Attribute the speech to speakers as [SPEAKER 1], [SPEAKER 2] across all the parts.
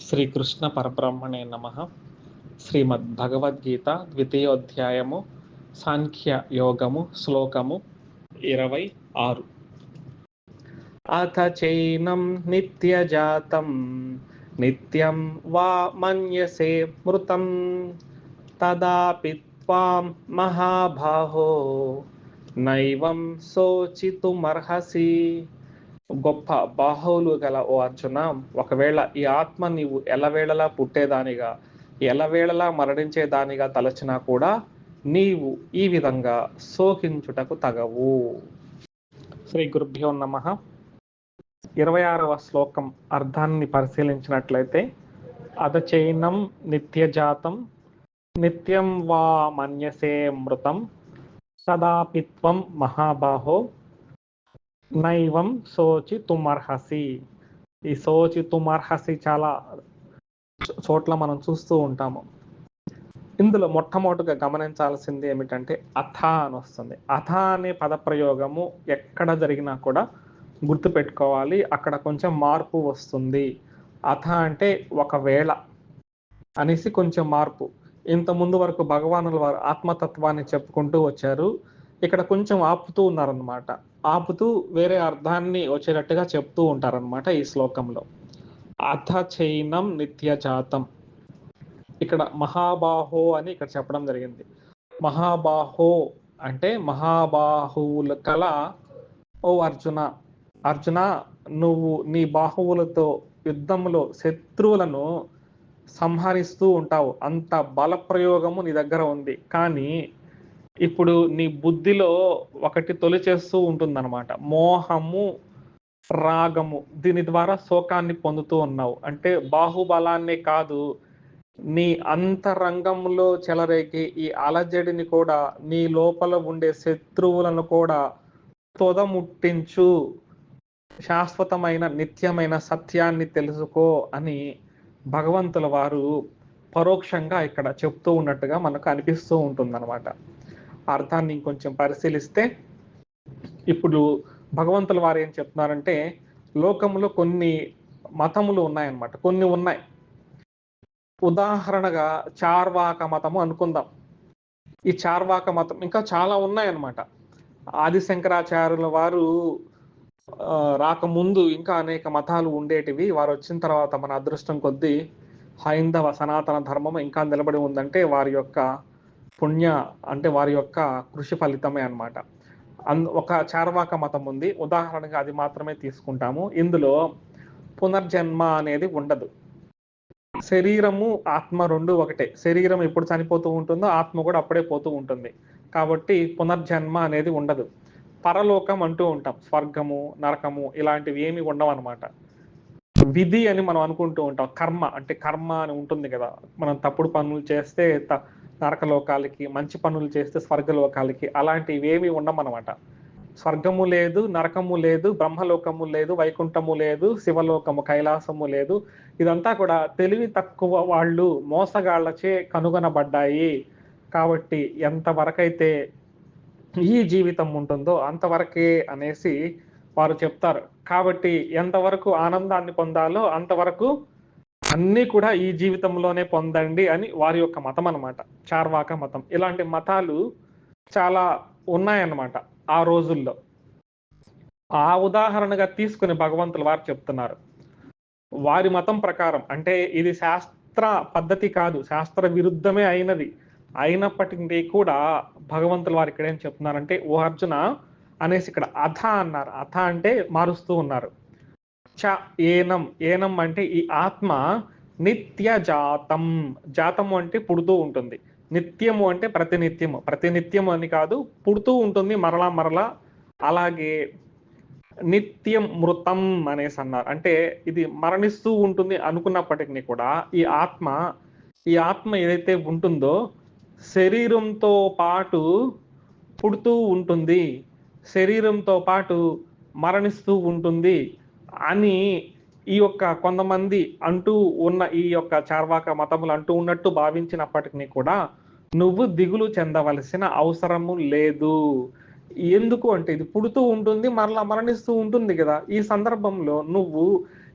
[SPEAKER 1] శ్రీకృష్ణ పరబ్రహ్మణే నమ. శ్రీమద్భగవద్గీత ద్వితీయోధ్యాయము సాంఖ్య యోగము శ్లోకము ఇరవై ఆరు. అథ చైనం నిత్యజాతం నిత్యం వా మన్యసే మృతం. తదాపి త్వాం మహాబాహో నైవం శోచితుమర్హసి. గొప్ప బాహువులు గల ఓ అర్జున ఒకవేళ ఈ ఆత్మ నీవు ఎలవేళలా పుట్టేదానిగా ఎలవేళలా మరణించేదానిగా తలచినా కూడా నీవు ఈ విధంగా శోకించుటకు తగవు. శ్రీ గురుభ్యో నమ. ఇరవై ఆరవ శ్లోకం అర్థాన్ని పరిశీలించినట్లయితే అదచైనం నిత్యజాతం నిత్యం వా మన్యసే మృతం సదాపిత్వం మహాబాహో నైవం సోచి తుమర్హసి. ఈ సోచి తుమర్హసి చాలా చోట్ల మనం చూస్తూ ఉంటాము. ఇందులో మొట్టమొదటిగా గమనించాల్సింది ఏమిటంటే అథ అని వస్తుంది. అథ అనే పదప్రయోగము ఎక్కడ జరిగినా కూడా గుర్తుపెట్టుకోవాలి. అక్కడ కొంచెం మార్పు వస్తుంది. అథ అంటే ఒకవేళ అనేసి కొంచెం మార్పు. ఇంత ముందు వరకు భగవానుల వారు ఆత్మతత్వాన్ని చెప్పుకుంటూ వచ్చారు. ఇక్కడ కొంచెం ఆపుతూ ఉన్నారనమాట ఆపుతూ వేరే అర్థాన్ని వచ్చేటట్టుగా చెప్తూ ఉంటారనమాట ఈ శ్లోకంలో. అథ చైనం నిత్యజాతం. ఇక్కడ మహాబాహో అని ఇక్కడ చెప్పడం జరిగింది. మహాబాహో అంటే మహాబాహువుల కల ఓ అర్జున అర్జున నువ్వు నీ బాహువులతో యుద్ధంలో శత్రువులను సంహరిస్తూ ఉంటావు. అంత బల ప్రయోగము నీ దగ్గర ఉంది. కానీ ఇప్పుడు నీ బుద్ధిలో ఒకటి తొలిచేస్తూ ఉంటుందన్నమాట. మోహము రాగము దీని ద్వారా శోకాన్ని పొందుతూ ఉన్నావు. అంటే బాహుబలాన్ని కాదు నీ అంతరంగంలో చెలరేగి ఈ అలజడిని కూడా నీ లోపల ఉండే శత్రువులను కూడా తొదముట్టించు. శాశ్వతమైన నిత్యమైన సత్యాన్ని తెలుసుకో అని భగవంతుల వారు పరోక్షంగా ఇక్కడ చెప్తూ ఉన్నట్టుగా మనకు అనిపిస్తూ ఉంటుందన్నమాట. అర్థాన్ని ఇంకొంచెం పరిశీలిస్తే ఇప్పుడు భగవంతుల వారు ఏం చెప్తున్నారంటే లోకంలో కొన్ని మతములు ఉన్నాయన్నమాట. కొన్ని ఉన్నాయి. ఉదాహరణగా చార్వాక మతము అనుకుందాం. ఈ చార్వాక మతం ఇంకా చాలా ఉన్నాయన్నమాట. ఆదిశంకరాచార్యుల వారు రాకముందు ఇంకా అనేక మతాలు ఉండేటివి. వారు వచ్చిన తర్వాత మన అదృష్టం కొద్దీ హైందవ సనాతన ధర్మం ఇంకా నిలబడి ఉందంటే వారి యొక్క పుణ్య అంటే వారి యొక్క కృషి ఫలితమే అనమాట ఒక చార్వాక మతం ఉంది. ఉదాహరణగా అది మాత్రమే తీసుకుంటాము. ఇందులో పునర్జన్మ అనేది ఉండదు. శరీరము ఆత్మ రెండు ఒకటే. శరీరం ఎప్పుడు చనిపోతూ ఉంటుందో ఆత్మ కూడా అప్పుడే పోతూ ఉంటుంది. కాబట్టి పునర్జన్మ అనేది ఉండదు. పరలోకం అంటూ ఉంటాం. స్వర్గము నరకము ఇలాంటివి ఏమి ఉండవు అనమాట విధి అని మనం అనుకుంటూ ఉంటాం. కర్మ అంటే కర్మ అని ఉంటుంది కదా. మనం తప్పుడు పనులు చేస్తే నరకలోకాలకి మంచి పనులు చేస్తే స్వర్గలోకాలకి అలాంటివి ఏమి ఉండమన్నమాట. స్వర్గము లేదు నరకము లేదు బ్రహ్మలోకము లేదు వైకుంఠము లేదు శివలోకము కైలాసము లేదు. ఇదంతా కూడా తెలివి తక్కువ వాళ్ళు మోసగాళ్ళచే కనుగొనబడ్డాయి. కాబట్టి ఎంతవరకైతే ఈ జీవితం ఉంటుందో అంతవరకే అనేసి వారు చెప్తారు. కాబట్టి ఎంతవరకు ఆనందాన్ని పొందాలో అంతవరకు అన్నీ కూడా ఈ జీవితంలోనే పొందండి అని వారి యొక్క మతం అనమాట చార్వాక మతం. ఇలాంటి మతాలు చాలా ఉన్నాయన్నమాట ఆ రోజుల్లో. ఆ ఉదాహరణగా తీసుకుని భగవంతులు వారు చెప్తున్నారు. వారి మతం ప్రకారం అంటే ఇది శాస్త్ర పద్ధతి కాదు శాస్త్ర విరుద్ధమే అయినది. అయినప్పటికీ కూడా భగవంతులు వారు ఇక్కడ ఏం చెప్తున్నారంటే ఓ అర్జున అనేసి ఇక్కడ అథ అన్నారు. అథ అంటే మారుస్తూ ఉన్నారు. చ ఏనం. ఏనం అంటే ఈ ఆత్మ నిత్య జాతం జాతము అంటే పుడుతూ ఉంటుంది. నిత్యము అంటే ప్రతినిత్యము. ప్రతినిత్యము అని కాదు పుడుతూ ఉంటుంది మరలా మరలా. అలాగే నిత్యం మృతం అనేసి అన్నారు. అంటే ఇది మరణిస్తూ ఉంటుంది అనుకున్నప్పటికీ కూడా ఈ ఆత్మ ఈ ఆత్మ ఏదైతే ఉంటుందో శరీరంతో పాటు పుడుతూ ఉంటుంది. శరీరంతో పాటు మరణిస్తూ ఉంటుంది. అని ఈ యొక్క కొంతమంది అంటూ ఉన్న ఈ యొక్క చార్వాక మతములు అంటూ ఉన్నట్టు భావించినప్పటికీ కూడా నువ్వు దిగులు చెందవలసిన అవసరము లేదు. ఎందుకు అంటే ఇది పుడుతూ ఉంటుంది మరలా మరణిస్తూ ఉంటుంది కదా. ఈ సందర్భంలో నువ్వు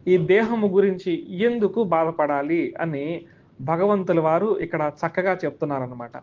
[SPEAKER 1] ఈ దేహము గురించి ఎందుకు బాధపడాలి అని భగవంతుల వారు ఇక్కడ చక్కగా చెప్తున్నారనమాట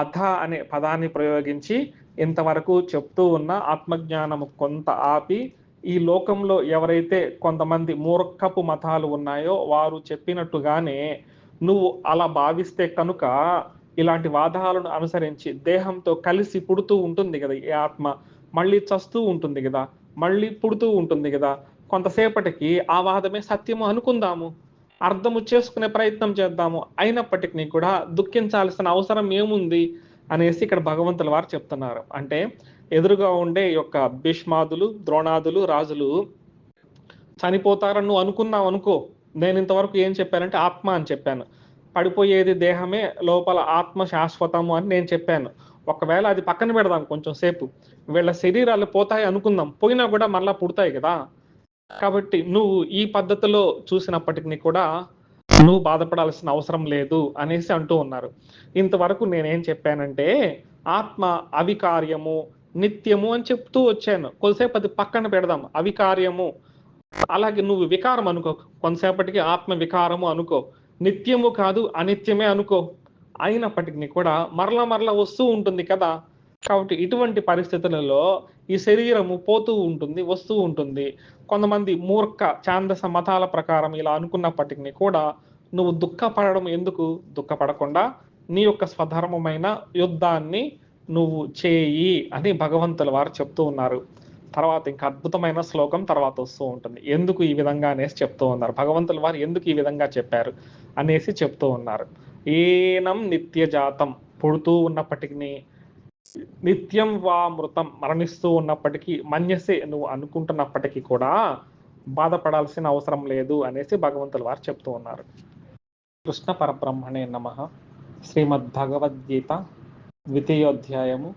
[SPEAKER 1] అధ అనే పదాన్ని ప్రయోగించి ఇంతవరకు చెప్తూ ఉన్న ఆత్మజ్ఞానము కొంత ఆపి ఈ లోకంలో ఎవరైతే కొంతమంది మూర్ఖపు మతాలు ఉన్నాయో వారు చెప్పినట్టుగానే నువ్వు అలా భావిస్తే కనుక ఇలాంటి వాదాలను అనుసరించి దేహంతో కలిసి పుడుతూ ఉంటుంది కదా ఈ ఆత్మ. మళ్ళీ చస్తూ ఉంటుంది కదా. మళ్ళీ పుడుతూ ఉంటుంది కదా. కొంతసేపటికి ఆ వాదమే సత్యము అనుకుందాము. అర్థము చేసుకునే ప్రయత్నం చేద్దాము. అయినప్పటికీ కూడా దుఃఖించాల్సిన అవసరం ఏముంది? అనేసి ఇక్కడ భగవంతుల వారు చెప్తున్నారు. అంటే ఎదురుగా ఉండే యొక్క భీష్మాదులు ద్రోణాదులు రాజులు చనిపోతారని నువ్వు అనుకున్నావు అనుకో నేను ఇంతవరకు ఏం చెప్పానంటే ఆత్మ అని చెప్పాను. పడిపోయేది దేహమే లోపల ఆత్మ శాశ్వతము అని నేను చెప్పాను. ఒకవేళ అది పక్కన పెడదాం కొంచెం సేపు. వీళ్ళ శరీరాలు పోతాయి అనుకుందాం. పోయినా కూడా మళ్ళా పుడతాయి కదా. కాబట్టి నువ్వు ఈ పద్ధతిలో చూసినప్పటికీ కూడా నువ్వు బాధపడాల్సిన అవసరం లేదు అనేసి అంటూ ఉన్నారు. ఇంతవరకు నేనేం చెప్పానంటే ఆత్మ అవికార్యము నిత్యము అని చెప్తూ వచ్చాను. కొద్దిసేపు అది పక్కన పెడదాం. అవికార్యము. అలాగే నువ్వు వికారం అనుకో. కొంతసేపటికి ఆత్మ వికారము అనుకో. నిత్యము కాదు అనిత్యమే అనుకో. అయినప్పటికీ కూడా మరలా మరలా వస్తూ ఉంటుంది కదా. కాబట్టి ఇటువంటి పరిస్థితులలో ఈ శరీరము పోతూ ఉంటుంది వస్తూ ఉంటుంది. కొంతమంది మూర్ఖ ఛాందస మతాల ప్రకారం ఇలా అనుకున్నప్పటికీ కూడా నువ్వు దుఃఖపడడం ఎందుకు? దుఃఖపడకుండా నీ యొక్క స్వధర్మమైన యుద్ధాన్ని నువ్వు చేయి అని భగవంతుల వారు చెప్తూ ఉన్నారు. తర్వాత ఇంకా అద్భుతమైన శ్లోకం తర్వాత వస్తూ ఉంటుంది. ఎందుకు ఈ విధంగా అనేసి చెప్తూ ఉన్నారు. భగవంతుల వారు ఎందుకు ఈ విధంగా చెప్పారు అనేసి చెప్తూ ఉన్నారు. ఏనం నిత్య జాతం పుడుతూ ఉన్నప్పటికీ నిత్యం వా మృతం మరణిస్తూ ఉన్నప్పటికీ మన్యసే నువ్వు అనుకుంటున్నప్పటికీ కూడా బాధపడాల్సిన అవసరం లేదు అనేసి భగవంతుల వారు చెప్తూ ఉన్నారు. కృష్ణ పరబ్రహ్మణే నమ. శ్రీమద్ భగవద్గీత ద్వితీయోధ్యాయము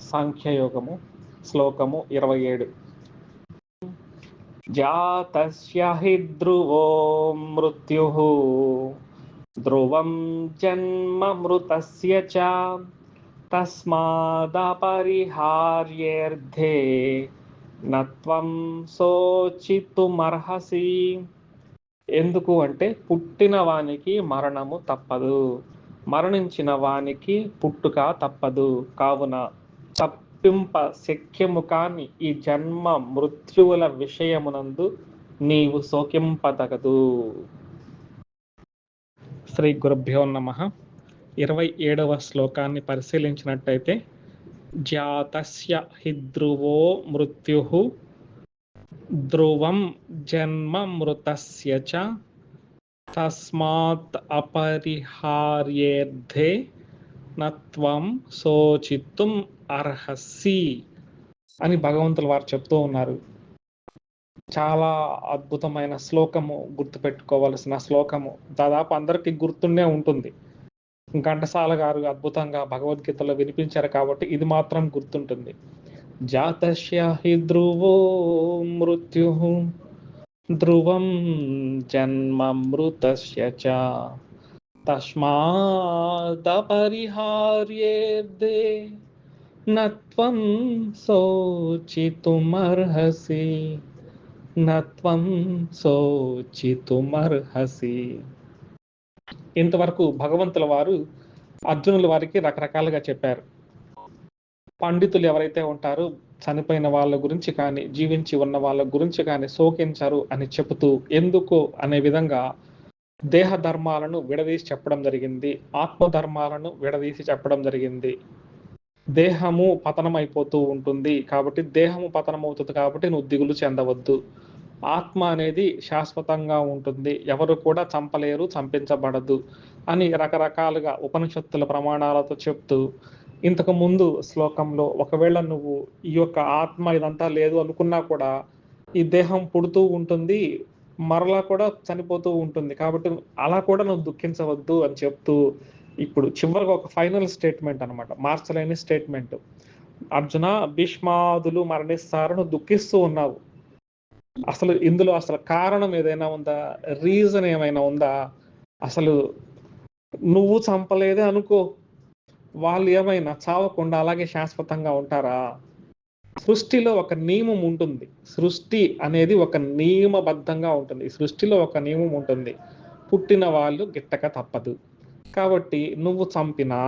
[SPEAKER 1] సాంఖ్యయోగము శ్లోకము ఇరవై ఏడు. జాతస్య హి ధ్రువో మృత్యు. ధ్రువం జన్మ మృతస్య చ. తస్మాదపరిహార్యేర్థే నత్వం శోచితుమర్హసి ఎందుకు అంటే పుట్టిన వానికి మరణము తప్పదు. మరణించిన వానికి పుట్టుక తప్పదు. కావున తప్పింప శక్యము కాని ఈ జన్మ మృత్యువుల విషయమునందు నీవు శోకింపదగదు. శ్రీ గురుభ్యో నమ. ఇరవై ఏడవ శ్లోకాన్ని పరిశీలించినట్టయితే జాతస్య హిద్రువో మృత్యు ధ్రువం జన్మ మృతస్య చ తస్మాత్ అపరిహార్యేర్థే నత్వం శోచితుం అర్హసి అని భగవంతుల వారు చెప్తూ ఉన్నారు. చాలా అద్భుతమైన శ్లోకము గుర్తుపెట్టుకోవలసిన శ్లోకము. దాదాపు అందరికీ గుర్తుండే ఉంటుంది. ఘంటసాల గారు అద్భుతంగా భగవద్గీతలో వినిపించారు కాబట్టి ఇది మాత్రం గుర్తుంటుంది. జాతస్య హి ధ్రువో మృత్యు ధ్రువం జన్మ మృతస్య చ. తస్మాదపరిహార్యేర్దే నత్వం శోచితుమర్హసి నత్వం శోచితుమర్హసి। ఇంతవరకు భగవంతుల వారు అర్జునుల వారికి రకరకాలుగా చెప్పారు. పండితులు ఎవరైతే ఉంటారో చనిపోయిన వాళ్ళ గురించి కానీ జీవించి ఉన్న వాళ్ళ గురించి కానీ శోకించరు అని చెబుతూ ఎందుకు అనే విధంగా దేహ ధర్మాలను విడదీసి చెప్పడం జరిగింది. ఆత్మ ధర్మాలను విడదీసి చెప్పడం జరిగింది. దేహము పతనం అయిపోతూ ఉంటుంది కాబట్టి దేహము పతనం అవుతుంది కాబట్టి నువ్వు దిగులు చెందవద్దు. ఆత్మ అనేది శాశ్వతంగా ఉంటుంది. ఎవరు కూడా చంపలేరు చంపించబడదు అని రకరకాలుగా ఉపనిషత్తుల ప్రమాణాలతో చెప్తూ ఇంతకు ముందు శ్లోకంలో ఒకవేళ నువ్వు ఈ యొక్క ఆత్మ ఇదంతా లేదు అనుకున్నా కూడా ఈ దేహం పుడుతూ ఉంటుంది మరలా కూడా చనిపోతూ ఉంటుంది. కాబట్టి అలా కూడా నువ్వు దుఃఖించవద్దు అని చెప్తూ ఇప్పుడు చివరికి ఒక ఫైనల్ స్టేట్మెంట్ అనమాట మార్చలేని స్టేట్మెంట్. అర్జున భీష్మాదులు మరణిస్తారు నువ్వు దుఃఖిస్తూ ఉన్నావు. అసలు ఇందులో అసలు కారణం ఏదైనా ఉందా? రీజన్ ఏమైనా ఉందా? అసలు నువ్వు చంపలేదే అనుకో. వాళ్ళు ఏమైనా చావకుండా అలాగే శాశ్వతంగా ఉంటారా? సృష్టిలో ఒక నియమం ఉంటుంది. సృష్టి అనేది ఒక నియమబద్ధంగా ఉంటుంది. సృష్టిలో ఒక నియమం ఉంటుంది. పుట్టిన వాళ్ళు గిట్టక తప్పదు. కాబట్టి నువ్వు చంపినా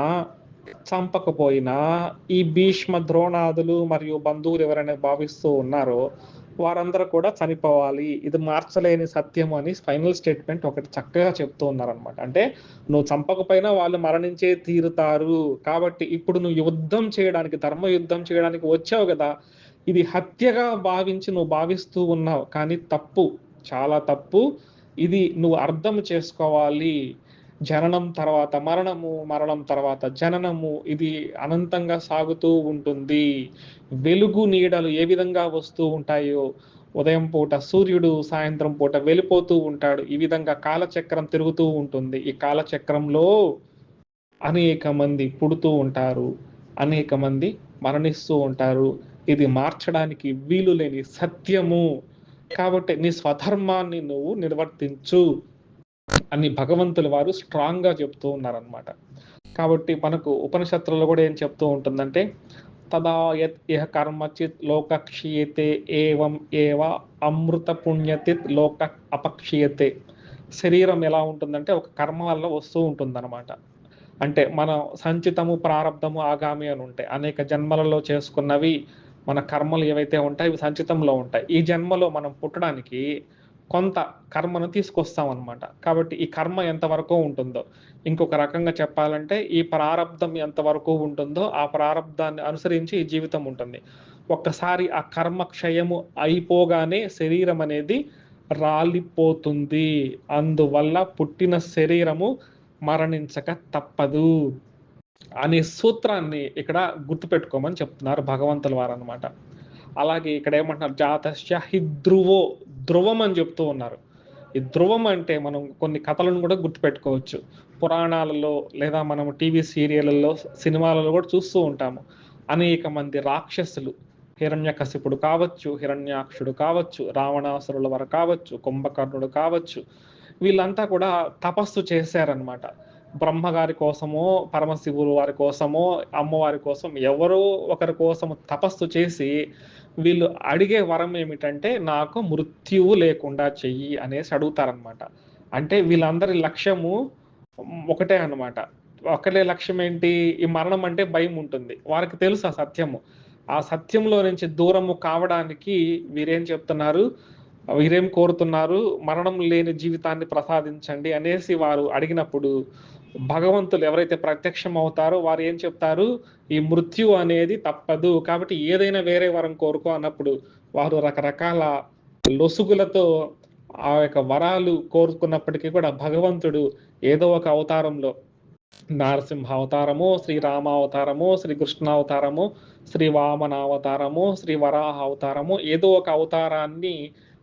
[SPEAKER 1] చంపకపోయినా ఈ భీష్మ ద్రోణాదులు మరియు బంధువులు ఎవరైనా భావిస్తూ ఉన్నారో వారందరూ కూడా చనిపోవాలి. ఇది మార్చలేని సత్యం అని ఫైనల్ స్టేట్మెంట్ ఒకటి చక్కగా చెప్తూ ఉన్నారనమాట అంటే నువ్వు చంపకపోయినా వాళ్ళు మరణించే తీరుతారు. కాబట్టి ఇప్పుడు నువ్వు యుద్ధం చేయడానికి ధర్మ యుద్ధం చేయడానికి వచ్చావు కదా. ఇది హత్యగా భావించి నువ్వు భావిస్తూ ఉన్నావు. కానీ తప్పు చాలా తప్పు. ఇది నువ్వు అర్థం చేసుకోవాలి. జననం తర్వాత మరణము మరణం తర్వాత జననము ఇది అనంతంగా సాగుతూ ఉంటుంది. వెలుగు నీడలు ఏ విధంగా వస్తూ ఉంటాయో ఉదయం పూట సూర్యుడు సాయంత్రం పూట వెళ్ళిపోతూ ఉంటాడు. ఈ విధంగా కాలచక్రం తిరుగుతూ ఉంటుంది. ఈ కాలచక్రంలో అనేక మంది పుడుతూ ఉంటారు. అనేక మంది మరణిస్తూ ఉంటారు. ఇది మార్చడానికి వీలు లేని సత్యము. కాబట్టి నీ స్వధర్మాన్ని నువ్వు నిర్వర్తించు. అని భగవంతుల వారు స్ట్రాంగ్గా చెప్తూ ఉన్నారనమాట కాబట్టి మనకు ఉపనిషత్తులలో కూడా ఏం చెప్తూ ఉంటుందంటే తదా యత్ ఇహ కర్మచిత్ లోకక్షీయతే ఏవం ఏవ అమృత పుణ్యతిత్ లోక అపక్షీయతే. శరీరం ఎలా ఉంటుందంటే ఒక కర్మ వల్ల వస్తూ ఉంటుందన్నమాట. అంటే మన సంచితము ప్రారంధము ఆగామి అని ఉంటాయి. అనేక జన్మలలో చేసుకున్నవి మన కర్మలు ఏవైతే ఉంటాయి ఇవి సంచితంలో ఉంటాయి. ఈ జన్మలో మనం పుట్టడానికి కొంత కర్మను తీసుకొస్తాం అనమాట కాబట్టి ఈ కర్మ ఎంతవరకు ఉంటుందో. ఇంకొక రకంగా చెప్పాలంటే ఈ ప్రారంధం ఎంతవరకు ఉంటుందో ఆ ప్రారంధాన్ని అనుసరించి ఈ జీవితం ఉంటుంది. ఒక్కసారి ఆ కర్మ క్షయము అయిపోగానే శరీరం అనేది రాలిపోతుంది. అందువల్ల పుట్టిన శరీరము మరణించక తప్పదు అనే సూత్రాన్ని ఇక్కడ గుర్తుపెట్టుకోమని చెప్తున్నారు భగవంతుల వారు అనమాట అలాగే ఇక్కడ ఏమంటున్నారు? జాతస్య హి ధ్రువో ధ్రువం అని చెప్తూ ఉన్నారు. ఈ ధ్రువం అంటే మనం కొన్ని కథలను కూడా గుర్తుపెట్టుకోవచ్చు. పురాణాలలో లేదా మనం టీవీ సీరియళ్ళలో సినిమాలలో కూడా చూస్తూ ఉంటాము. అనేక మంది రాక్షసులు హిరణ్యకశిపుడు కావచ్చు హిరణ్యాక్షుడు కావచ్చు రావణాసురుల వారు కావచ్చు కుంభకర్ణుడు కావచ్చు వీళ్ళంతా కూడా తపస్సు చేశారనమాట బ్రహ్మగారి కోసమో పరమశివులు వారి కోసమో అమ్మవారి కోసం ఎవరో ఒకరి కోసం తపస్సు చేసి వీళ్ళు అడిగే వరం ఏమిటంటే నాకు మృత్యువు లేకుండా చెయ్యి అనేసి అడుగుతారనమాట అంటే వీళ్ళందరి లక్ష్యము ఒకటే అనమాట ఒకటే లక్ష్యం ఏంటి? ఈ మరణం అంటే భయం ఉంటుంది. వారికి తెలుసు ఆ సత్యము. ఆ సత్యంలో నుంచి దూరము కావడానికి వీరేం చెప్తున్నారు? వీరేం కోరుతున్నారు? మరణం లేని జీవితాన్ని ప్రసాదించండి అనేసి వారు అడిగినప్పుడు భగవంతులు ఎవరైతే ప్రత్యక్షం అవుతారో వారు ఏం చెప్తారు? ఈ మృత్యు అనేది తప్పదు. కాబట్టి ఏదైనా వేరే వరం కోరుకో అన్నప్పుడు వారు రకరకాల లొసుగులతో ఆ యొక్క వరాలు కోరుకున్నప్పటికీ కూడా భగవంతుడు ఏదో ఒక అవతారంలో నరసింహ అవతారము శ్రీరామ అవతారము శ్రీకృష్ణ అవతారము శ్రీ వామన అవతారము శ్రీ వరాహ అవతారము ఏదో ఒక అవతారాన్ని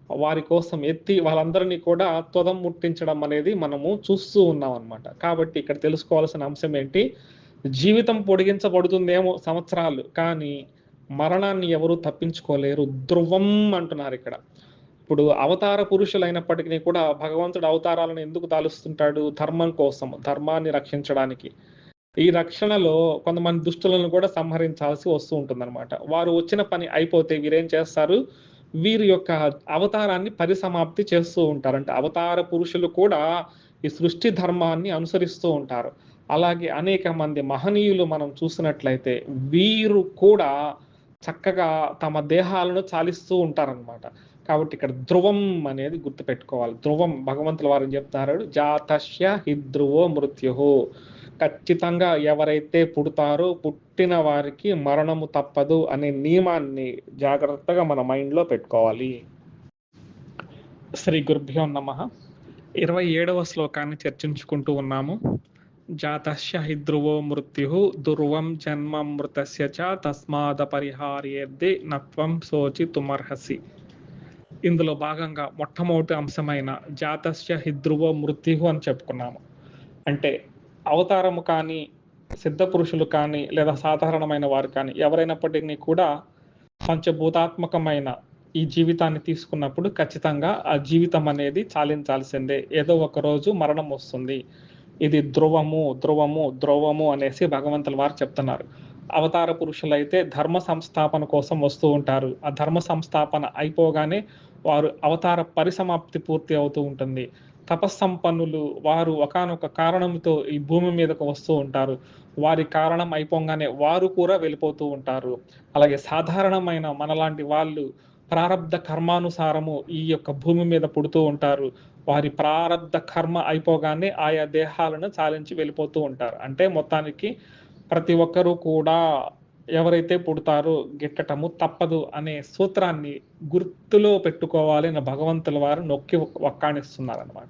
[SPEAKER 1] వారి కోసం ఎత్తి వాళ్ళందరినీ కూడా త్వదం ముట్టించడం అనేది మనము చూస్తూ ఉన్నాం అనమాట కాబట్టి ఇక్కడ తెలుసుకోవాల్సిన అంశం ఏంటి? జీవితం పొడిగించబడుతుందేమో సంవత్సరాలు కానీ మరణాన్ని ఎవరు తప్పించుకోలేరు. ధ్రువం అంటున్నారు ఇక్కడ. ఇప్పుడు అవతార పురుషులైనప్పటికీ కూడా భగవంతుడు అవతారాలను ఎందుకు దాలుస్తుంటాడు? ధర్మం కోసం ధర్మాన్ని రక్షించడానికి. ఈ రక్షణలో కొంతమంది దుష్టులను కూడా సంహరించాల్సి వస్తూ ఉంటుందన్నమాట. వారు వచ్చిన పని అయిపోతే వీరేం చేస్తారు? వీరి యొక్క అవతారాన్ని పరిసమాప్తి చేస్తూ ఉంటారు అంటే అవతార పురుషులు కూడా ఈ సృష్టి ధర్మాన్ని అనుసరిస్తూ ఉంటారు. అలాగే అనేక మంది మహనీయులు మనం చూసినట్లయితే వీరు కూడా చక్కగా తమ దేహాలను చాలిస్తూ ఉంటారనమాట కాబట్టి ఇక్కడ ధ్రువం అనేది గుర్తుపెట్టుకోవాలి. ధ్రువం భగవంతుల వారిని చెప్తున్నారు? జాతస్య హి ధ్రువో మృత్యు. ఖచ్చితంగా ఎవరైతే పుడతారో పుట్టిన వారికి మరణము తప్పదు అనే నియమాన్ని జాగ్రత్తగా మన మైండ్లో పెట్టుకోవాలి. శ్రీ గురుభ్యో నమ. ఇరవై ఏడవ శ్లోకాన్ని చర్చించుకుంటూ ఉన్నాము. జాతస్య హి ధ్రువో మృత్యు దుర్వం జన్మ మృతస్య చ తస్మాద పరిహార్యేర్ది నత్వం సోచి తుమర్హసి ఇందులో భాగంగా మొట్టమొదటి అంశమైన జాతస్య హిద్రువ మృత్యు అని చెప్పుకున్నాము. అంటే అవతారము కానీ సిద్ధ పురుషులు కానీ లేదా సాధారణమైన వారు కానీ ఎవరైనప్పటికీ కూడా పంచభూతాత్మకమైన ఈ జీవితాన్ని తీసుకున్నప్పుడు ఖచ్చితంగా ఆ జీవితం అనేది చాలించాల్సిందే. ఏదో ఒక రోజు మరణం వస్తుంది. ఇది ధ్రువము ధ్రువము ధ్రువము అనేసి భగవంతుల వారు చెప్తున్నారు. అవతార పురుషులైతే ధర్మ సంస్థాపన కోసం వస్తూ ఉంటారు. ఆ ధర్మ సంస్థాపన అయిపోగానే వారు అవతార పరిసమాప్తి పూర్తి అవుతూ ఉంటుంది. తపస్సంపన్నులు వారు ఒకనొక కారణంతో ఈ భూమి మీదకు వస్తూ ఉంటారు. వారి కారణం అయిపోగానే వారు కూడా వెళ్ళిపోతూ ఉంటారు. అలాగే సాధారణమైన మనలాంటి వాళ్ళు ప్రారంధ కర్మానుసారము ఈ యొక్క భూమి మీద పుడుతూ ఉంటారు. వారి ప్రారంధ కర్మ అయిపోగానే ఆయా దేహాలను చాలించి వెళ్ళిపోతూ ఉంటారు. అంటే మొత్తానికి ప్రతి ఒక్కరూ కూడా ఎవరైతే పుడతారో గిట్టటము తప్పదు అనే సూత్రాన్ని గుర్తులో పెట్టుకోవాలి అని భగవంతుల వారు నొక్కి వక్కాణిస్తున్నారు అనమాట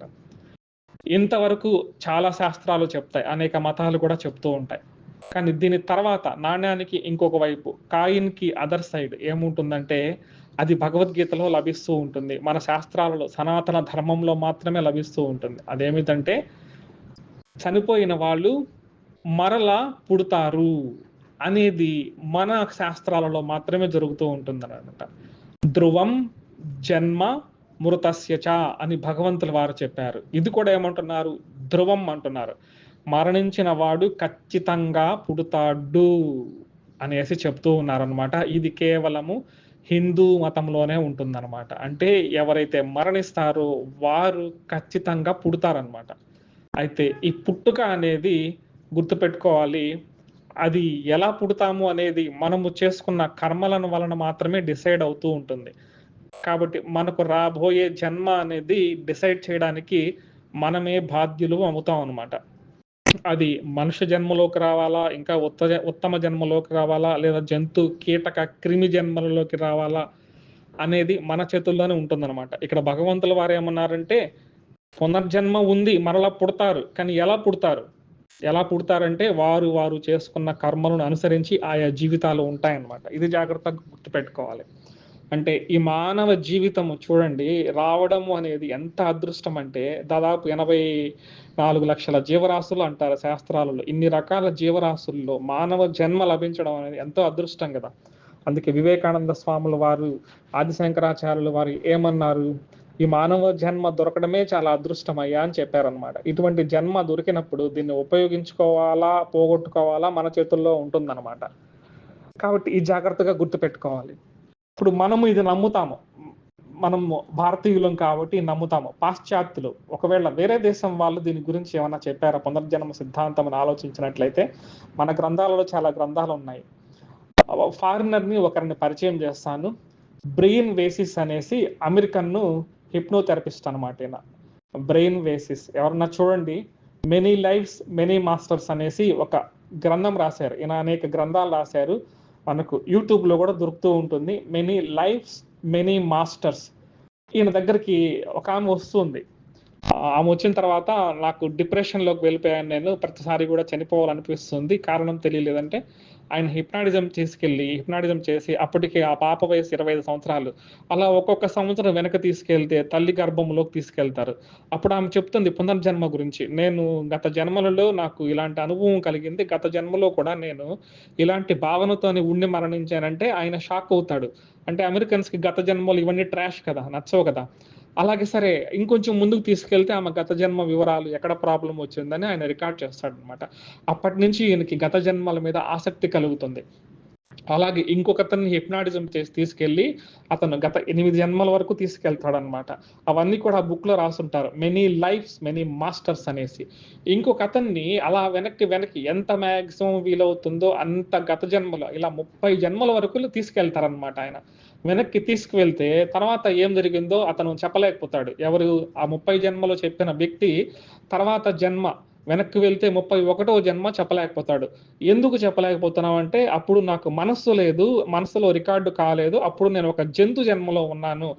[SPEAKER 1] ఇంతవరకు చాలా శాస్త్రాలు చెప్తాయి అనేక మతాలు కూడా చెప్తూ ఉంటాయి. కానీ దీని తర్వాత నాణ్యానికి ఇంకొక వైపు కాయిన్కి అదర్ సైడ్ ఏముంటుందంటే అది భగవద్గీతలో లభిస్తూ ఉంటుంది. మన శాస్త్రాలలో సనాతన ధర్మంలో మాత్రమే లభిస్తూ ఉంటుంది. అదేమిటంటే చనిపోయిన వాళ్ళు మరలా పుడతారు. అనేది మన శాస్త్రాలలో మాత్రమే జరుగుతూ ఉంటుంది అనమాట ధ్రువం జన్మ మృతస్యచ అని భగవంతుల వారు చెప్పారు. ఇది కూడా ఏమంటున్నారు? ధ్రువం అంటున్నారు. మరణించిన వాడు ఖచ్చితంగా పుడతాడు అనేసి చెప్తూ ఉన్నారనమాట ఇది కేవలము హిందూ మతంలోనే ఉంటుందన్నమాట. అంటే ఎవరైతే మరణిస్తారో వారు ఖచ్చితంగా పుడతారనమాట అయితే ఈ పుట్టుక అనేది గుర్తుపెట్టుకోవాలి. అది ఎలా పుడతాము అనేది మనము చేసుకున్న కర్మలను వలన మాత్రమే డిసైడ్ అవుతూ ఉంటుంది. కాబట్టి మనకు రాబోయే జన్మ అనేది డిసైడ్ చేయడానికి మనమే బాధ్యులు అవుతాం అనమాట అది మనుష్య జన్మలోకి రావాలా ఇంకా ఉత్త ఉత్తమ జన్మలోకి రావాలా లేదా జంతు కీటక క్రిమి జన్మలలోకి రావాలా అనేది మన చేతుల్లోనే ఉంటుందన్నమాట. ఇక్కడ భగవంతుల వారు ఏమన్నారంటే పునర్జన్మ ఉంది మరలా పుడతారు కానీ ఎలా పుడతారు? ఎలా పుడతారంటే వారు వారు చేసుకున్న కర్మలను అనుసరించి ఆయా జీవితాలు ఉంటాయన్నమాట. ఇది జాగ్రత్తగా గుర్తుపెట్టుకోవాలి. అంటే ఈ మానవ జీవితము చూడండి రావడము అనేది ఎంత అదృష్టం అంటే దాదాపు ఎనభై నాలుగు లక్షల జీవరాశులు అంటారు శాస్త్రాలలో. ఇన్ని రకాల జీవరాశుల్లో మానవ జన్మ లభించడం అనేది ఎంతో అదృష్టం కదా. అందుకే వివేకానంద స్వాముల వారు ఆదిశంకరాచార్యులు వారు ఏమన్నారు? ఈ మానవ జన్మ దొరకడమే చాలా అదృష్టమయ్యా అని చెప్పారనమాట ఇటువంటి జన్మ దొరికినప్పుడు దీన్ని ఉపయోగించుకోవాలా పోగొట్టుకోవాలా మన చేతుల్లో ఉంటుందన్నమాట. కాబట్టి ఈ జాగ్రత్తగా గుర్తుపెట్టుకోవాలి. ఇప్పుడు మనము ఇది నమ్ముతాము. మనము భారతీయులం కాబట్టి నమ్ముతాము. పాశ్చాత్యులు ఒకవేళ వేరే దేశం వాళ్ళు దీని గురించి ఏమైనా చెప్పారా? పునర్జన్మ సిద్ధాంతం అని ఆలోచించినట్లయితే మన గ్రంథాలలో చాలా గ్రంథాలు ఉన్నాయి. ఫారినర్ని ఒకరిని పరిచయం చేస్తాను. బ్రెయిన్ వేసిస్ అనేసి అమెరికన్ను హిప్నోథెరపిస్ట్ అనమాట ఈయన. బ్రెయిన్ వేసిస్ ఎవరన్నా చూడండి మెనీ లైఫ్స్ మెనీ మాస్టర్స్ అనేసి ఒక గ్రంథం రాశారు. ఈయన అనేక గ్రంథాలు రాశారు. మనకు యూట్యూబ్లో కూడా దొరుకుతూ ఉంటుంది. మెనీ లైఫ్స్ మెనీ మాస్టర్స్ ఈయన దగ్గరికి ఒక ఆమె వస్తుంది. ఆమె వచ్చిన తర్వాత నాకు డిప్రెషన్లోకి వెళ్ళిపోయాను నేను. ప్రతిసారి కూడా చనిపోవాలనిపిస్తుంది. కారణం తెలియలేదంటే ఆయన హిప్నాటిజం తీసుకెళ్ళి హిప్నాటిజం చేసి అప్పటికి ఆ పాప వయసు ఇరవై ఐదు సంవత్సరాలు. అలా ఒక్కొక్క సంవత్సరం వెనక తీసుకెళ్తే తల్లి గర్భంలోకి తీసుకెళ్తారు. అప్పుడు ఆమె చెప్తుంది పునర్జన్మ గురించి. నేను గత జన్మలలో నాకు ఇలాంటి అనుభవం కలిగింది. గత జన్మలో కూడా నేను ఇలాంటి భావనతోని ఉండి మరణించానంటే ఆయన షాక్ అవుతాడు. అంటే అమెరికన్స్కి గత జన్మలు ఇవన్నీ ట్రాష్ కదా నచ్చవు కదా. అలాగే సరే ఇంకొంచెం ముందుకు తీసుకెళ్తే ఆమె గత జన్మ వివరాలు ఎక్కడ ప్రాబ్లం వచ్చిందని ఆయన రికార్డ్ చేస్తాడు అనమాట అప్పటి నుంచి ఈయనకి గత జన్మల మీద ఆసక్తి కలుగుతుంది. అలాగే ఇంకొకతన్ని హిప్నాటిజం చేసి తీసుకెళ్ళి అతను గత ఎనిమిది జన్మల వరకు తీసుకెళ్తాడనమాట అవన్నీ కూడా బుక్లో రాసుంటారు. మెనీ లైఫ్స్ మెనీ మాస్టర్స్ అనేసి. ఇంకొక అతన్ని అలా వెనక్కి వెనక్కి ఎంత మ్యాక్సిమం వీలవుతుందో అంత గత జన్మలో ఇలా ముప్పై జన్మల వరకు తీసుకెళ్తారనమాట ఆయన. వెనక్కి తీసుకువెళ్తే తర్వాత ఏం జరిగిందో అతను చెప్పలేకపోతాడు. ఎవరు ఆ ముప్పై జన్మలో చెప్పిన వ్యక్తి తర్వాత జన్మ వెనక్కి వెళ్తే ముప్పై ఒకటో జన్మ చెప్పలేకపోతాడు. ఎందుకు చెప్పలేకపోతున్నావు అంటే అప్పుడు నాకు మనస్సు లేదు మనసులో రికార్డు కాలేదు అప్పుడు నేను ఒక జంతు జన్మలో ఉన్నాను.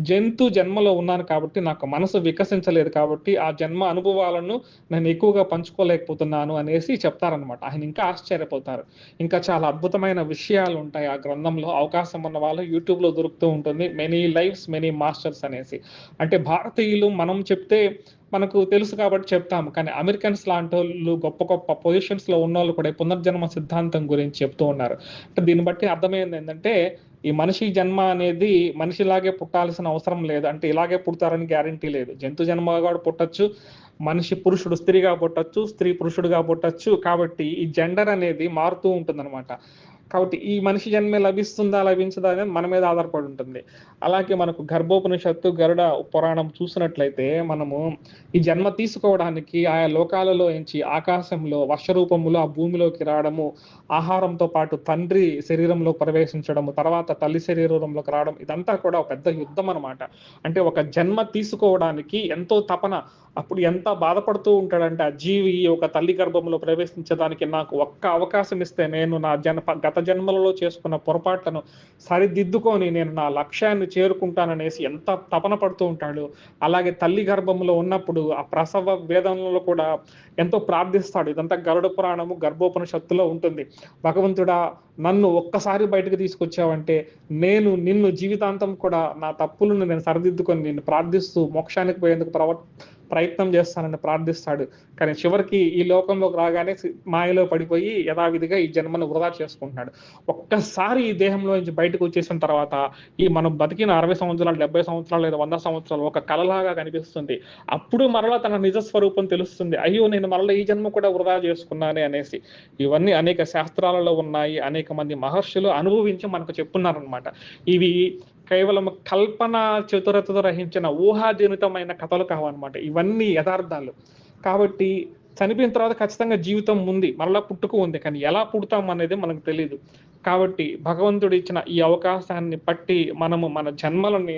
[SPEAKER 1] జంతు జన్మలో ఉన్నాను కాబట్టి నాకు మనసు వికసించలేదు కాబట్టి ఆ జన్మ అనుభవాలను నేను ఎక్కువగా పంచుకోలేకపోతున్నాను అనేసి చెప్తారనమాట ఆయన ఇంకా ఆశ్చర్యపోతారు. ఇంకా చాలా అద్భుతమైన విషయాలు ఉంటాయి ఆ గ్రంథంలో. అవకాశం ఉన్న వాళ్ళు యూట్యూబ్లో దొరుకుతూ ఉంటుంది. మెనీ లైఫ్స్ మెనీ మాస్టర్స్ అనేసి. అంటే భారతీయులు మనం చెప్తే మనకు తెలుసు కాబట్టి చెప్తాము. కానీ అమెరికన్స్ లాంటి వాళ్ళు గొప్ప గొప్ప పొజిషన్స్లో ఉన్న వాళ్ళు కూడా పునర్జన్మ సిద్ధాంతం గురించి చెప్తూ ఉన్నారు. అంటే దీన్ని బట్టి అర్థమైంది ఏంటంటే ఈ మనిషి జన్మ అనేది మనిషిలాగే పుట్టాల్సిన అవసరం లేదు. అంటే ఇలాగే పుడతారని గ్యారంటీ లేదు. జంతు జన్మగా కూడా పుట్టచ్చు మనిషి పురుషుడు స్త్రీగా పుట్టచ్చు స్త్రీ పురుషుడుగా పుట్టచ్చు. కాబట్టి ఈ జెండర్ అనేది మారుతూ ఉంటుందన్నమాట. కాబట్టి ఈ మనిషి జన్మే లభిస్తుందా లభించదా అనేది మన మీద ఆధారపడి ఉంటుంది. అలాగే మనకు గర్భోపనిషత్తు గరుడ పురాణం చూసినట్లయితే మనము ఈ జన్మ తీసుకోవడానికి ఆయా లోకాలలో ఎంచి ఆకాశంలో వర్షరూపంలో ఆ భూమిలోకి రావడము ఆహారంతో పాటు తండ్రి శరీరంలో ప్రవేశించడము తర్వాత తల్లి శరీరంలోకి రావడం ఇదంతా కూడా ఒక పెద్ద యుద్ధం అనమాట అంటే ఒక జన్మ తీసుకోవడానికి ఎంతో తపన అప్పుడు ఎంత బాధపడుతూ ఉంటాడంటే ఆ జీవి ఒక తల్లి గర్భంలో ప్రవేశించడానికి నాకు ఒక్క అవకాశం ఇస్తే నేను నా జన్మ గత జన్మలలో చేసుకున్న పొరపాట్లను సరిదిద్దుకొని నేను నా లక్ష్యాన్ని చేరుకుంటాననేసి ఎంత తపన పడుతూ ఉంటాడు. అలాగే తల్లి గర్భంలో ఉన్నప్పుడు ఆ ప్రసవ వేదనలో కూడా ఎంతో ప్రార్థిస్తాడు. ఇదంతా గరుడ పురాణము గర్భోపనిషత్తులో ఉంటుంది. భగవంతుడా నన్ను ఒక్కసారి బయటకు తీసుకొచ్చావంటే నేను నిన్ను జీవితాంతం కూడా నా తప్పులను నేను సరిదిద్దుకొని నిన్ను ప్రార్థిస్తూ మోక్షానికి పోయేందుకు ప్రవ ప్రయత్నం చేస్తానని ప్రార్థిస్తాడు. కానీ చివరికి ఈ లోకంలోకి రాగానే మాయలో పడిపోయి యథావిధిగా ఈ జన్మను వృధా చేసుకుంటున్నాడు. ఒక్కసారి ఈ దేహంలో నుంచి బయటకు వచ్చేసిన తర్వాత ఈ మనం బతికిన అరవై సంవత్సరాలు డెబ్బై సంవత్సరాలు లేదా వంద సంవత్సరాలు ఒక కలలాగా కనిపిస్తుంది. అప్పుడు మరలా తన నిజ స్వరూపం తెలుస్తుంది. అయ్యో నేను మరలా ఈ జన్మ కూడా వృధా చేసుకున్నానే అనేసి. ఇవన్నీ అనేక శాస్త్రాలలో ఉన్నాయి. అనేక మంది మహర్షులు అనుభవించి మనకు చెప్తున్నారనమాట ఇవి కేవలం కల్పన చతురతతో రహించిన ఊహాజనితమైన కథలు కావన్నమాట. ఇవన్నీ యథార్థాలు. కాబట్టి చనిపోయిన తర్వాత ఖచ్చితంగా జీవితం ఉంది. మరలా పుట్టుకు ఉంది. కానీ ఎలా పుడతాం అనేది మనకు తెలియదు కాబట్టి భగవంతుడు ఇచ్చిన ఈ అవకాశాన్ని పట్టి మనము మన జన్మలని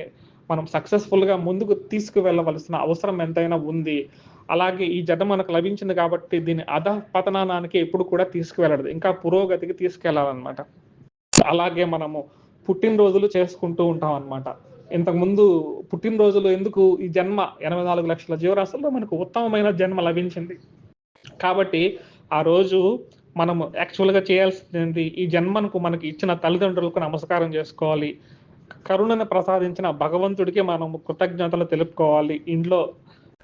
[SPEAKER 1] మనం సక్సెస్ఫుల్గా ముందుకు తీసుకువెళ్ళవలసిన అవసరం ఎంతైనా ఉంది. అలాగే ఈ జన్మ మనకు లభించింది కాబట్టి దీని అధ పతనానికి ఎప్పుడు కూడా తీసుకువెళ్ళదు. ఇంకా పురోగతికి తీసుకెళ్ళాలన్నమాట. అలాగే మనము పుట్టినరోజులు చేసుకుంటూ ఉంటాం అనమాట ఇంతకుముందు పుట్టినరోజులు ఎందుకు ఈ జన్మ? ఎనభై నాలుగు లక్షల జీవరాశుల్లో మనకు ఉత్తమమైన జన్మ లభించింది. కాబట్టి ఆ రోజు మనం యాక్చువల్గా చేయాల్సింది ఈ జన్మకు మనకి ఇచ్చిన తల్లిదండ్రులకు నమస్కారం చేసుకోవాలి. కరుణను ప్రసాదించిన భగవంతుడికి మనము కృతజ్ఞతలు తెలుపుకోవాలి. ఇంట్లో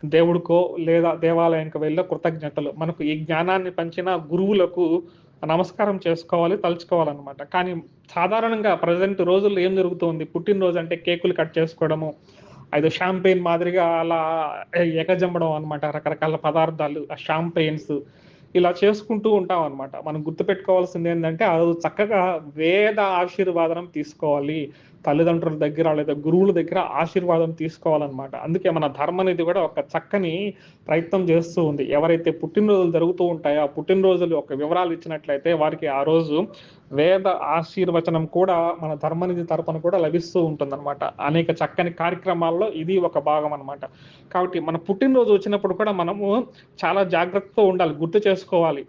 [SPEAKER 1] దేవుడికో లేదా దేవాలయంకి వెళ్ళో కృతజ్ఞతలు. మనకు ఈ జ్ఞానాన్ని పంచిన గురువులకు నమస్కారం చేసుకోవాలి తలుచుకోవాలన్నమాట. కానీ సాధారణంగా ప్రజెంట్ రోజుల్లో ఏం జరుగుతుంది? పుట్టినరోజు అంటే కేకులు కట్ చేసుకోవడము అది షాంపెయిన్ మాదిరిగా అలా ఎగజంబడం అనమాట రకరకాల పదార్థాలు ఆ షాంపెయిన్స్ ఇలా చేసుకుంటూ ఉంటాం అనమాట మనం గుర్తుపెట్టుకోవాల్సింది ఏంటంటే ఆ రోజు చక్కగా వేద ఆశీర్వాదనం తీసుకోవాలి. తల్లిదండ్రుల దగ్గర లేదా గురువుల దగ్గర ఆశీర్వాదం తీసుకోవాలన్నమాట. అందుకే మన ధర్మనిధి కూడా ఒక చక్కని ప్రయత్నం చేస్తూ ఉంది. ఎవరైతే పుట్టినరోజులు జరుగుతూ ఉంటాయో ఆ పుట్టినరోజులు ఒక వివరాలు ఇచ్చినట్లయితే వారికి ఆ రోజు వేద ఆశీర్వచనం కూడా మన ధర్మనిధి తరపున కూడా లభిస్తూ ఉంటుందన్నమాట. అనేక చక్కని కార్యక్రమాల్లో ఇది ఒక భాగం అనమాట కాబట్టి మన పుట్టినరోజు వచ్చినప్పుడు కూడా మనము చాలా జాగ్రత్తతో ఉండాలి గుర్తు చేసుకోవాలి.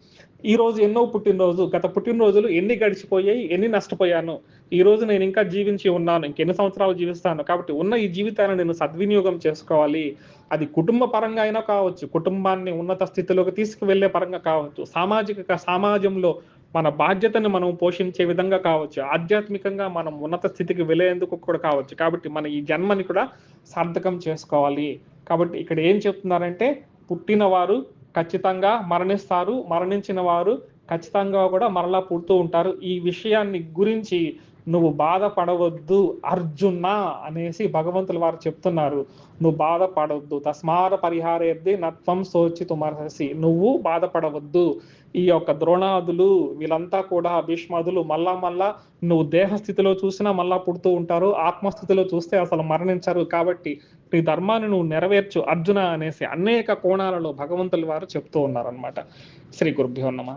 [SPEAKER 1] ఈ రోజు ఎన్నో పుట్టినరోజు గత పుట్టినరోజులు ఎన్ని గడిచిపోయాయి ఎన్ని నష్టపోయాను ఈ రోజు నేను ఇంకా జీవించి ఉన్నాను ఇంకెన్ని సంవత్సరాలు జీవిస్తాను కాబట్టి ఉన్న ఈ జీవితాన్ని నేను సద్వినియోగం చేసుకోవాలి. అది కుటుంబ పరంగా అయినా కావచ్చు కుటుంబాన్ని ఉన్నత స్థితిలోకి తీసుకువెళ్ళే పరంగా కావచ్చు సామాజిక సమాజంలో మన బాధ్యతను మనం పోషించే విధంగా కావచ్చు ఆధ్యాత్మికంగా మనం ఉన్నత స్థితికి వెళ్ళేందుకు కూడా కావచ్చు. కాబట్టి మన ఈ జన్మని కూడా సార్థకం చేసుకోవాలి. కాబట్టి ఇక్కడ ఏం చెప్తున్నారంటే పుట్టిన వారు ఖచ్చితంగా మరణిస్తారు మరణించిన వారు ఖచ్చితంగా కూడా మరలా పుడుతూ ఉంటారు. ఈ విషయాన్ని గురించి నువ్వు బాధపడవద్దు అర్జున అనేసి భగవంతులు వారు చెప్తున్నారు. నువ్వు బాధపడవద్దు. తస్మార పరిహారేది నత్వం సోచితుమర్హసి నువ్వు బాధపడవద్దు. ఈ యొక్క ద్రోణాదులు వీళ్ళంతా కూడా భీష్మాదులు మళ్ళా మళ్ళా నువ్వు దేహ స్థితిలో చూసినా మళ్ళా పుడుతూ ఉంటారు. ఆత్మస్థితిలో చూస్తే అసలు మరణించరు. కాబట్టి నీ ధర్మాన్ని నువ్వు నెరవేర్చు అర్జున అనేసి అనేక కోణాలలో భగవంతుల వారు చెప్తూ ఉన్నారనమాట శ్రీ గురుభ్యో నమ.